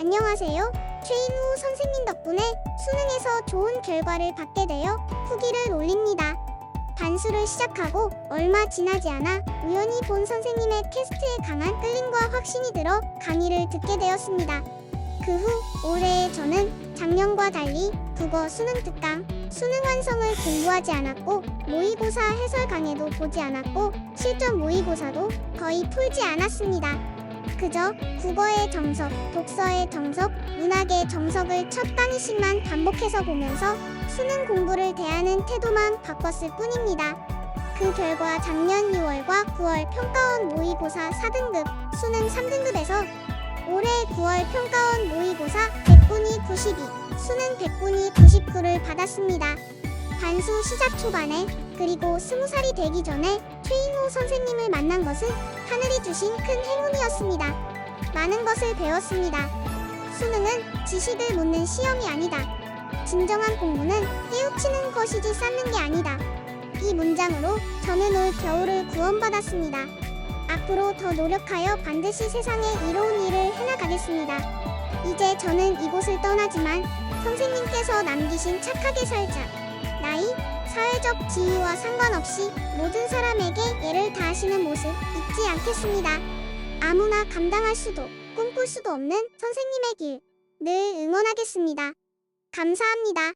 안녕하세요. 최인우 선생님 덕분에 수능에서 좋은 결과를 받게 되어 후기를 올립니다. 반수를 시작하고 얼마 지나지 않아 우연히 본 선생님의 캐스트에 강한 끌림과 확신이 들어 강의를 듣게 되었습니다. 그 후 올해의 저는 작년과 달리 국어 수능 특강, 수능 완성을 공부하지 않았고 모의고사 해설 강의도 보지 않았고 실전 모의고사도 거의 풀지 않았습니다. 그저 국어의 정석, 독서의 정석, 문학의 정석을 첫 단위씩만 반복해서 보면서 수능 공부를 대하는 태도만 바꿨을 뿐입니다. 그 결과 작년 6월과 9월 평가원 모의고사 4등급, 수능 3등급에서 올해 9월 평가원 모의고사 100분위 92, 수능 100분위 99를 받았습니다. 반수 시작 초반에 그리고 20살이 되기 전에 최인호 선생님을 만난 것은 하늘이 주신 큰 행운이었습니다. 많은 것을 배웠습니다. 수능은 지식을 묻는 시험이 아니다. 진정한 공부는 깨우치는 것이지 쌓는 게 아니다. 이 문장으로 저는 올 겨울을 구원받았습니다. 앞으로 더 노력하여 반드시 세상에 이로운 일을 해나가겠습니다. 이제 저는 이곳을 떠나지만 선생님께서 남기신 착하게 살자. 나이, 사회적 지위와 상관없이 모든 사람에게 예를 다하시는 모습 잊지 않겠습니다. 아무나 감당할 수도 꿈꿀 수도 없는 선생님의 길 늘 응원하겠습니다. 감사합니다.